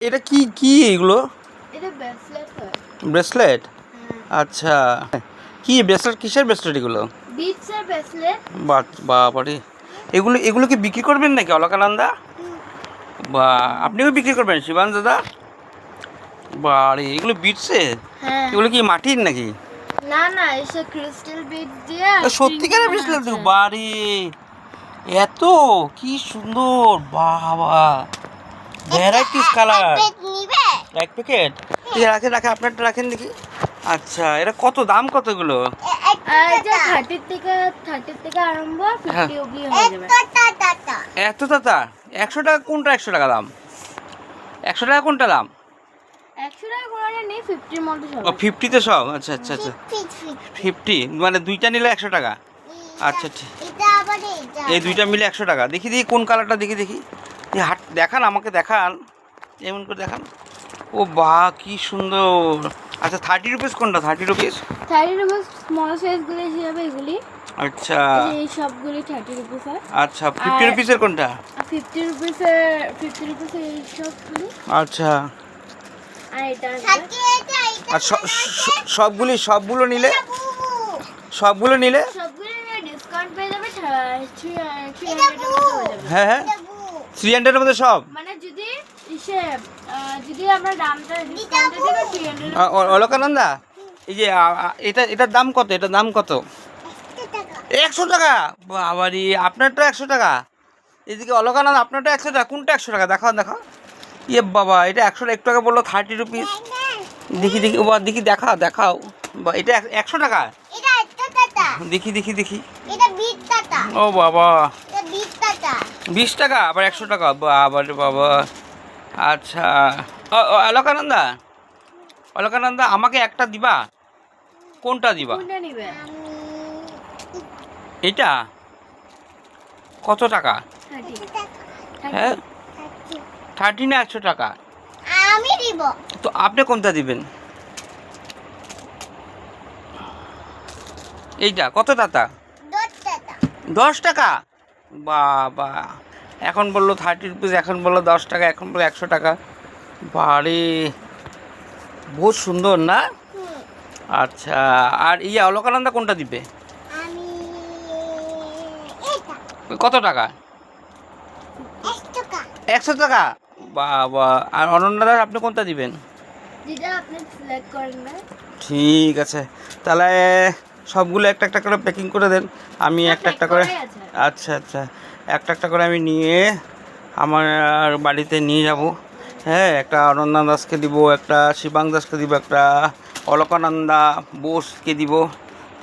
এটা কি কি এগুলো? এটা ব্রেসলেট হয়। ব্রেসলেট হ্যাঁ। আচ্ছা। কি ব্রেসলেট কিসের ব্রেসলেট এগুলো? বিটসের ব্রেসলেট বাবারে। এগুলো এগুলো কি বিক্রি করবেন নাকি অলকানন্দা? বা আপনিও বিক্রি করবেন শিবান দাদা? বাড়ি এগুলো বিটসে হ্যাঁ। এগুলো কি মাটির নাকি? না না এসে ক্রিস্টাল বিট দিয়ে সত্যিকারের বারে এত কি সুন্দর বাবা। ভ্যারাইটিস কালার এক প্যাকেট রাখেন রাখেন আপনারটা রাখেন দেখি। আচ্ছা এটা কত দাম কত এগুলো হ্যাঁ। হয়ে এত দাদা একশো টাকা কোনটা একশো টাকা দাম? একশো টাকা কোনটা দাম? টাকা ফিফটিতে সব। আচ্ছা আচ্ছা আচ্ছা। ফিফটি মানে দুইটা নিলে একশো টাকা? আচ্ছা ঠিক এই দুইটা মিলে একশো টাকা। দেখি দেখি কোন কালারটা দেখি দেখি। দেখান আমাকে দেখান। এমন করে দেখান। ও বা কি সুন্দর। আচ্ছা থার্টি রুপিস কোনটা? Thirty rupees thirty rupees small সাইজগুলো হিসাবে এগুলি। আচ্ছা। এই সবগুলি থার্টি রুপিস হয়। আচ্ছা ফিফটি রুপিসের কোনটা? ফিফটি রুপিসের ফিফটি রুপিসের এই সবগুলি। আচ্ছা। আর সবগুলি সবগুলো নিলে? সবগুলো নিলে? সবগুলি ডিসকাউন্ট পেয়ে যাবে থ্রি থ্রি হান্ড্রেডের মধ্যে যাবে। হ্যাঁ হ্যাঁ। থ্রি হান্ড্রেডের মধ্যে সব? মানে যদি আমরা দামটা অলকানন্দা এই যে এটা এটার দাম কত? এটার দাম কত? একশো টাকা? বাবারি আপনারটা একশো টাকা। এদিকে অলকানন্দা আপনারটা একশো টাকা কোনটা একশো টাকা? দেখাও দেখাও। ইয়ে বাবা এটা একশো একটু টাকা বলল থার্টি রুপিস দেখি দেখি ও বা দেখি দেখাও দেখাও। বা এটা এক- একশো টাকা? দেখি দেখি দেখি। ও বাবা। বিশ টাকা আবার একশো টাকা। বাবা রে বাবা আচ্ছা। অলকানন্দা অলকানন্দা আমাকে একটা দিবা? কোনটা দিবা? এটা কত টাকা? থার্টি। হ্যাঁ? থার্টি না একশো টাকা? আমি দিব। তো আপনি কোনটা দিবেন? এইটা কত টাকা। দশ টাকা? বাবা। এখন বলল থার্টি রুপিস এখন বলল দশ টাকা এখন বলল একশো টাকা। বাড়ি। বহুত সুন্দর না? আচ্ছা আর ইয়ে অলকানন্দা কোনটা দিবে? কত টাকা? একশো টাকা। বাবা আর অনন্যা আপনি কোনটা দিবেন? ঠিক আছে। তাহলে সবগুলো একটা একটা করে প্যাকিং করে দেন। আমি একটা একটা করে আচ্ছা আচ্ছা। একটা একটা করে আমি নিয়ে আমার বাড়িতে নিয়ে যাব। হ্যাঁ একটা অনন্যা দাসকে দিব একটা শিবাং দাসকে দিব একটা অলকানন্দা বোসকে দিব।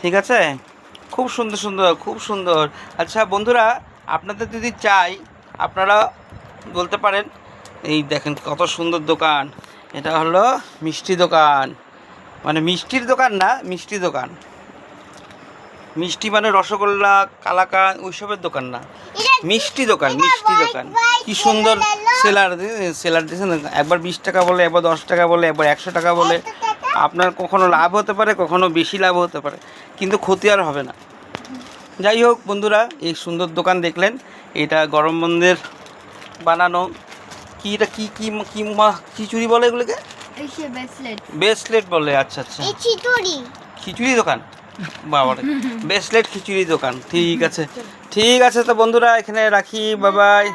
ঠিক আছে? খুব সুন্দর সুন্দর খুব সুন্দর। আচ্ছা বন্ধুরা আপনাদের যদি চাই আপনারা বলতে পারেন এই দেখেন কত সুন্দর দোকান। এটা হলো মিষ্টি দোকান। মানে মিষ্টির দোকান না মিষ্টি দোকান। মিষ্টি মানে রসগোল্লা কালাকান ওইসবের দোকান না। মিষ্টি দোকান মিষ্টি দোকান। কি সুন্দর সেলার সেলার দিয়েছেন। একবার বিশ টাকা বলে একবার দশ টাকা বলে একবার একশো টাকা বলে। আপনার কখনো লাভ হতে পারে কখনো বেশি লাভ হতে পারে। কিন্তু ক্ষতি আর হবে না। যাই হোক বন্ধুরা এই সুন্দর দোকান দেখলেন। এটা গরম বন্ধের বানানো। কি এটা কি কি কি মা- খিচুড়ি বলে এগুলোকে? ব্রেসলেট ব্রেসলেট বলে আচ্ছা আচ্ছা। খিচুড়ি দোকান? বাবারে ব্রেসলেট খিচুড়ি দোকান ঠিক আছে। ঠিক আছে তো বন্ধুরা এখানে রাখি বাবাই